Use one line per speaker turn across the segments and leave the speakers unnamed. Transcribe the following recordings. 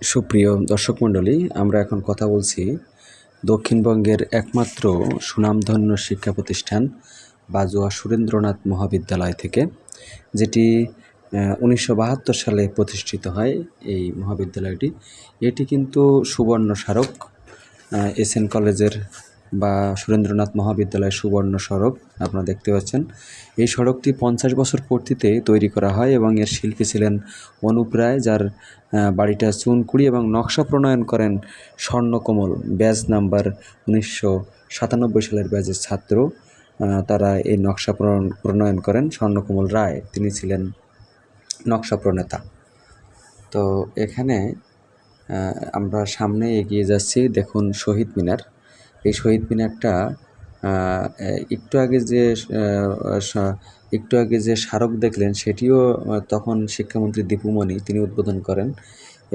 সুপ্রিয় দর্শক মণ্ডলী, আমরা এখন কথা বলছি দক্ষিণবঙ্গের একমাত্র সুনামধন্য শিক্ষা প্রতিষ্ঠান বাজুয়া সুরেন্দ্রনাথ মহাবিদ্যালয় থেকে, যেটি উনিশশো বাহাত্তর সালে প্রতিষ্ঠিত হয় এই মহাবিদ্যালয়টি। এটি কিন্তু সুবর্ণ স্মারক এস এন কলেজের বা সুরেন্দ্রনাথ মহাবিদ্যালয়ের সুবর্ণ সড়ক আপনারা দেখতে পাচ্ছেন। এই সড়কটি পঞ্চাশ বছর পূর্তিতে তৈরি করা হয় এবং এর শিল্পী ছিলেন অনুপ রায়, যার বাড়িটা চুনকুড়ি এবং নকশা প্রণয়ন করেন স্বর্ণকমল ব্যাজ নাম্বার উনিশশো সাতানব্বই সালের ব্যাজের ছাত্র। তারা এই নকশা প্রণয়ন করেন স্বর্ণকমল রায়, তিনি ছিলেন নকশা প্রণেতা। তো এখানে আমরা সামনে এগিয়ে যাচ্ছি, দেখুন শহীদ মিনার। এই শহীদ মিনারটা একটু আগে যে একটু আগে যে স্মারক দেখলেন, সেটিও তখন শিক্ষামন্ত্রী দীপুমণি তিনি উদ্বোধন করেন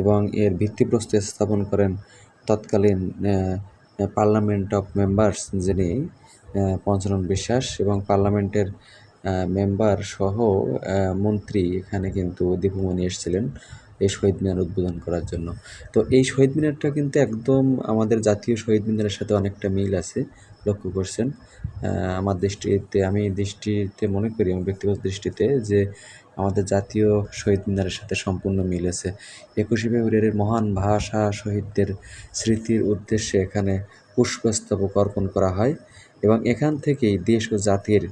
এবং এর ভিত্তিপ্রস্তর স্থাপন করেন তৎকালীন পার্লামেন্ট অফ মেম্বার্স যিনি পঞ্চরণ বিশ্বাস এবং পার্লামেন্টের মেম্বার সহ মন্ত্রী এখানে কিন্তু দীপুমণি এসেছিলেন। এই শহীদ মিনার উদ্বোধন করার জন্য। তো এই শহীদ মিনারটা কিন্তু একদম আমাদের জাতীয় শহীদ মিনারের সাথে অনেকটা মিল আছে, লক্ষ্য করছেন। আমার দৃষ্টিতে, আমি দৃষ্টিতে মনে করি, আমার ব্যক্তিগত দৃষ্টিতে যে আমাদের জাতীয় শহীদ মিনারের সাথে সম্পূর্ণ মিল আছে। একুশে ফেব্রুয়ারির মহান ভাষা শহীদদের স্মৃতির উদ্দেশ্যে এখানে পুষ্পস্তবক অর্পণ করা হয় এবং এখান থেকেই দেশ ও জাতির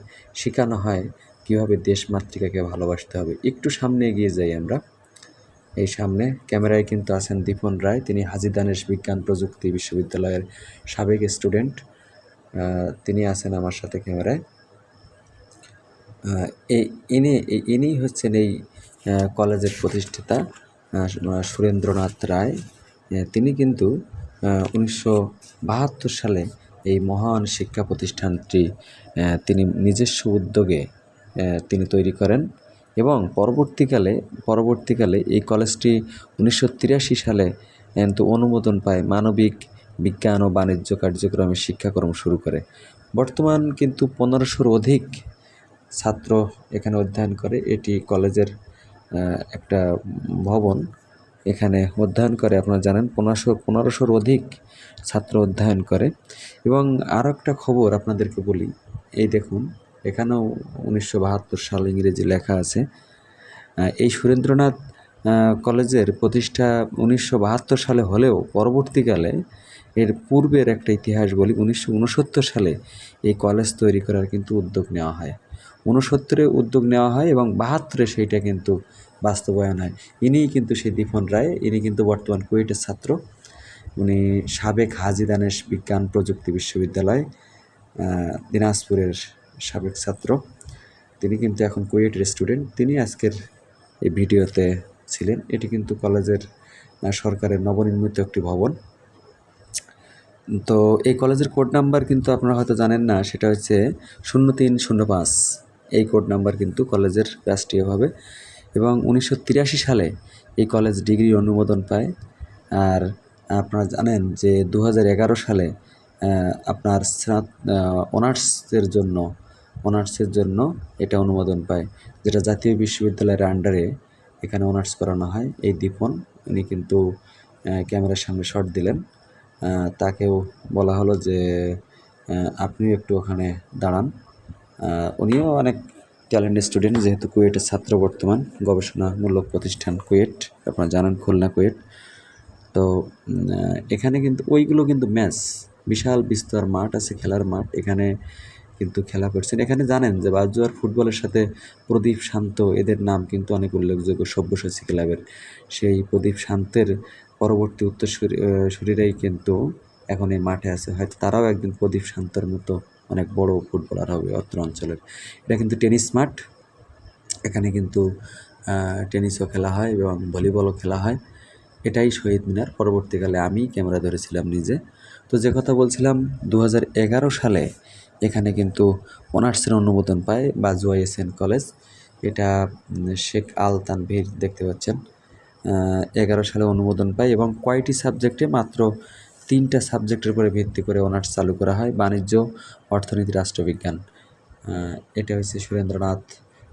শেখানো হয়। কীভাবে দেশ মাতৃকাকে ভালোবাসতে হবে? একটু সামনে এগিয়ে যাই আমরা। এই সামনে ক্যামেরায় কিন্তু আছেন দীপন রায়, তিনি হাজি দানেশ বিজ্ঞান প্রযুক্তি বিশ্ববিদ্যালয়ের সাবেক স্টুডেন্ট তিনি আছেন আমার সাথে ক্যামেরায়। এই ইনি ইনি হচ্ছেন এই কলেজের প্রতিষ্ঠাতা সুরেন্দ্রনাথ রায়। তিনি কিন্তু উনিশশো বাহাত্তর সালে এই মহান শিক্ষা প্রতিষ্ঠানটি তিনি নিজস্ব উদ্যোগে তিনি তৈরি করেন। এবং পরবর্তীকালে পরবর্তীকালে এই কলেজটি উনিশশো তিরাশি সালে কিন্তু অনুমোদন পায় মানবিক বিজ্ঞান ও বাণিজ্য কার্যক্রমে শিক্ষাক্রম শুরু করে। বর্তমান কিন্তু পনেরোশোর অধিক ছাত্র এখানে অধ্যয়ন করে। এটি কলেজের একটা ভবন। এখানে অধ্যয়ন করে, আপনারা জানেন, পনেরোশো, পনেরোশোর অধিক ছাত্র অধ্যয়ন করে। এবং আরও একটা খবর আপনাদেরকে বলি, এই দেখুন এখানেও উনিশশো বাহাত্তর সাল ইংরেজি লেখা আছে। এই সুরেন্দ্রনাথ কলেজের প্রতিষ্ঠা উনিশশো বাহাত্তর সালে হলেও পরবর্তীকালে এর পূর্বের একটা ইতিহাস বলি, উনিশশো উনসত্তর সালে এই কলেজ তৈরি করার কিন্তু উদ্যোগ নেওয়া হয়। উনসত্তরে উদ্যোগ নেওয়া হয় এবং বাহাত্তরে সেইটা কিন্তু বাস্তবায়ন হয়। ইনিই কিন্তু সেই দীপন রায়, ইনি কিন্তু বর্তমান কুয়েটের ছাত্র। উনি সাবেক হাজি দানেশ বিজ্ঞান প্রযুক্তি বিশ্ববিদ্যালয় দিনাজপুরের সাবেক ছাত্র। তিনি কিন্তু এখন কুয়েটের স্টুডেন্ট তিনি আজকের এই ভিডিওতে ছিলেন। এটি কিন্তু কলেজের সরকারের নবনির্মিত একটি ভবন। তো এই কলেজের কোড নাম্বার কিন্তু আপনারা হয়তো জানেন না, সেটা হচ্ছে শূন্য তিন শূন্য পাঁচ। এই কোড নাম্বার কিন্তু কলেজের রাষ্ট্রীয়ভাবে। এবং উনিশশো তিরাশি সালে এই কলেজ ডিগ্রি অনুমোদন পায়। আর আপনারা জানেন যে দু সালে আপনার স্নাত অনার্সের জন্য অনার্সের জন্য এটা অনুমোদন পায়, যেটা জাতীয় বিশ্ববিদ্যালয়ের আন্ডারে এখানে অনার্স করানো হয়। এই দীপন, উনি কিন্তু ক্যামেরার সামনে শট দিলেন। তাকেও বলা হলো যে আপনিও একটু ওখানে দাঁড়ান। উনিও অনেক ট্যালেন্টেড স্টুডেন্ট যেহেতু কুয়েটের ছাত্র বর্তমান, গবেষণামূলক প্রতিষ্ঠান কুয়েট আপনারা জানেন খুলনা কুয়েট তো এখানে কিন্তু ওইগুলো কিন্তু ম্যাচ বিশাল বিস্তর মাঠ আছে, খেলার মাঠ। এখানে কিন্তু খেলা করছেন। এখানে জানেন যে বাজুয়ার ফুটবলের সাথে প্রদীপ শান্ত এদের নাম কিন্তু অনেক উল্লেখযোগ্য সব্যসাচী ক্লাবের। সেই প্রদীপ শান্তের পরবর্তী উত্তরসূরি আহ, সুরিরাই কিন্তু এখন এই মাঠে আছে। হয়তো তারাও একদিন প্রদীপ শান্তর মতো অনেক বড় ফুটবলার হবে অত্র অঞ্চলের। এটা কিন্তু টেনিস মাঠ। এখানে কিন্তু টেনিসও খেলা হয় এবং ভলিবলও খেলা হয়। এটাই শহীদ মিনার। পরবর্তীকালে আমি ক্যামেরা ধরেছিলাম নিজে। তো যে কথা বলছিলাম দু হাজার এগারো সালে এখানে কিন্তু অনার্সের অনুমোদন পায় বাজুয়া এসএন কলেজ। এটা শেখ আল তানভীর দেখতে পাচ্ছেন। এগারো সালে অনুমোদন পায় এবং কয়টি সাবজেক্টে মাত্র তিনটা সাবজেক্টের উপরে ভিত্তি করে অনার্স চালু করা হয়? বাণিজ্য, অর্থনীতি, রাষ্ট্রবিজ্ঞান। এটা হচ্ছে সুরেন্দ্রনাথ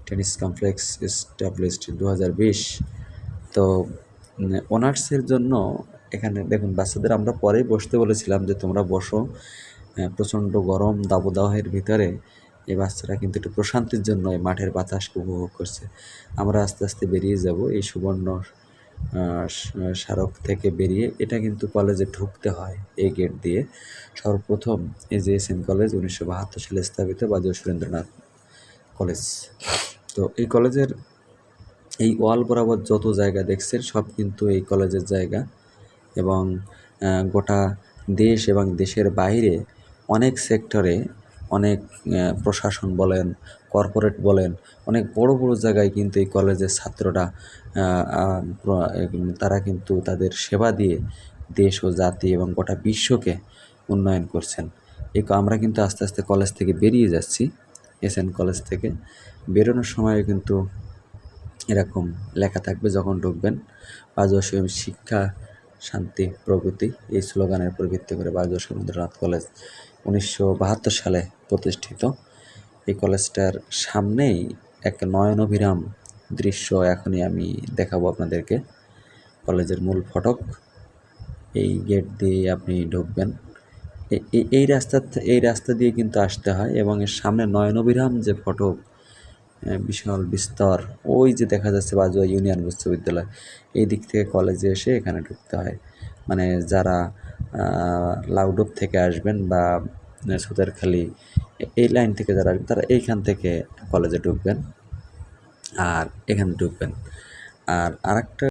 টেনিস কমপ্লেক্স এস্টাবলিশড দু তো অনার্সের জন্য এখানে দেখুন, বাচ্চাদের আমরা পরেই বসতে বলেছিলাম যে তোমরা বসো। প্রচণ্ড গরম, দাবদাহের ভিতরে এই বাচ্চারা কিন্তু একটু প্রশান্তির জন্য এই মাঠের বাতাসকে উপভোগ করছে। আমরা আস্তে আস্তে বেরিয়ে যাব এই সুবর্ণ স্মারক থেকে বেরিয়ে। এটা কিন্তু কলেজে ঢুকতে হয় এই গেট দিয়ে। সর্বপ্রথম এই যে এন কলেজ উনিশশো বাহাত্তর সালে স্থাপিত বাজু সুরেন্দ্রনাথ কলেজ। তো এই কলেজের এই ওয়াল বরাবর যত জায়গা দেখছেন, সব কিন্তু এই কলেজের জায়গা। এবং গোটা দেশ এবং দেশের বাইরে অনেক সেক্টরে অনেক প্রশাসন বলেন, কর্পোরেট বলেন, অনেক বড় বড় জায়গায় কিন্তু এই কলেজের ছাত্ররা তারা কিন্তু তাদের সেবা দিয়ে দেশ ও জাতি এবং গোটা বিশ্বকে উন্নয়ন করছেন। এই আমরা কিন্তু আস্তে আস্তে কলেজ থেকে বেরিয়ে যাচ্ছি, এস এন কলেজ থেকে। বেরোনোর সময় কিন্তু এরকম লেখা থাকবে যখন ঢুকবেন। শহীদ শিক্ষা, শান্তি, প্রগতি, এই স্লোগানের উপর ভিত্তি করে বাজুয়া রবীন্দ্রনাথ কলেজ উনিশশো বাহাত্তর সালে প্রতিষ্ঠিত। এই কলেজটার সামনেই এক নয়নভিরাম দৃশ্য এখনই আমি দেখাবো আপনাদেরকে। কলেজের মূল ফটক। এই গেট দিয়ে আপনি ঢুকবেন। এই রাস্তা এই রাস্তা দিয়ে কিন্তু আসতে হয় এবং এর সামনে নয়নবিরাম যে ফটক বিশাল বিস্তর, ওই যে দেখা যাচ্ছে বাজুয়া ইউনিয়ন বিশ্ববিদ্যালয়, এই দিক থেকে কলেজে এসে এখানে ঢুকতে হয়। মানে যারা লাউডোপ থেকে আসবেন বা সুতারখালি এই লাইন থেকে যারা আসবেন, তারা এইখান থেকে কলেজে ঢুকবেন আর এখানে ঢুকবেন। আর আরেকটা